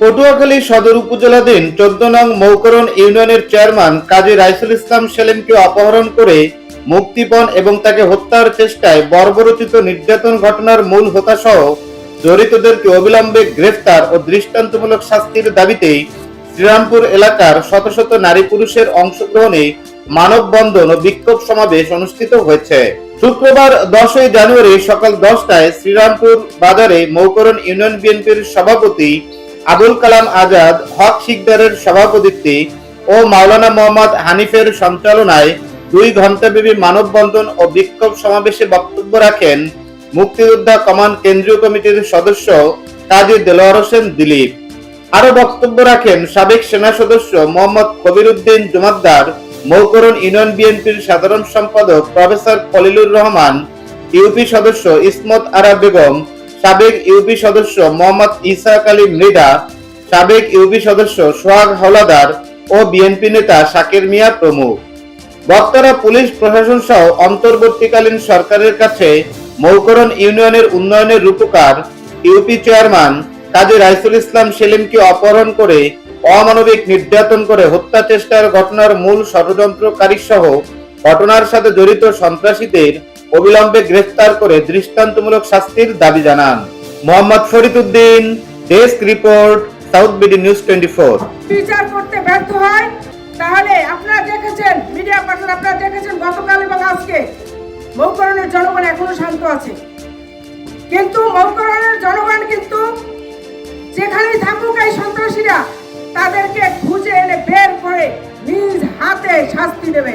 পটুয়াখালী সদর উপজেলাধীন চোদ্দ নং মৌকরণ ইউনিয়নের চেয়ারম্যান কাজী রাইসুল ইসলাম সেলিমকে অপহরণ করে মুক্তিপণ এবং তাকে হত্যার চেষ্টায় বর্বরচিত নির্যাতন ঘটনার মূল হোতাসহ জড়িতদেরকে অবিলম্বে গ্রেফতার ও দৃষ্টান্তমূলক শাস্তির দাবিতে শ্রীরামপুর এলাকার শত শত নারী পুরুষের অংশগ্রহণে মানববন্ধন ও বিক্ষোভ সমাবেশ অনুষ্ঠিত হয়েছে। শুক্রবার দশই জানুয়ারি সকাল দশটায় শ্রীরামপুর বাজারে মৌকরণ ইউনিয়ন বিএনপির সভাপতি আবুল কালাম আজাদ, হক শিকদারের সভাপতিত্বে ও মাওলানা মোহাম্মদ হানিফের সঞ্চালনায় দুই ঘণ্টাব্যাপী মানববন্ধন ও বিক্ষোভ সমাবেশে বক্তব্য রাখেন মুক্তিযোদ্ধা কমান্ড কেন্দ্রীয় কমিটির সদস্য কাজী দেলোয়ার হোসেন দিলীপ। আরও বক্তব্য রাখেন সাবেক সেনা সদস্য মোহাম্মদ কবির উদ্দিন জুমাদ্দার, মৌকরণ ইউনিয়ন বিএনপির সাধারণ সম্পাদক প্রফেসর খলিলুর রহমান, ইউপি সদস্য ইসমত আরা বেগম সাবেক ইউপি সদস্য মোহাম্মদ ইসাক আলী মৃদা সাবেক ইউপি সদস্য সোহাগ হাওলাদার ও বিএনপি নেতা শাকির মিয়া প্রমুখ। বক্তারা পুলিশ, প্রশাসন সহ অন্তর্বর্তীকালীন সরকারের কাছে মৌকরণ ইউনিয়নের উন্নয়নের রূপকার ইউপি চেয়ারম্যান কাজী রাইসুল ইসলাম সেলিমকে অপহরণ করে অমানবিক নির্যাতন করে হত্যা চেষ্টার ঘটনার মূল ষড়যন্ত্রকারী সহ ঘটনার সাথে জড়িত সন্ত্রাসীদের অবিলম্বে গ্রেফতার করে দৃষ্টান্তমূলক শাস্তির দাবি জানান। Mohammad Farid Uddin, desk report, South BD news twenty four. বিচার করতে ব্যর্থ হয়? তাহলে আপনারা দেখেছেন, মিডিয়া পার্সন আপনারা দেখেছেন গতকাল এবং আজকে। মৌকরণের জনগণ এখনও শান্ত আছে। কিন্তু মৌকরণের জনগণ কিন্তু যেখানেই থাকুক এই সন্ত্রাসীরা, তাদেরকে খুঁজে এনে বের করে নিজ হাতে শাস্তি দেবে।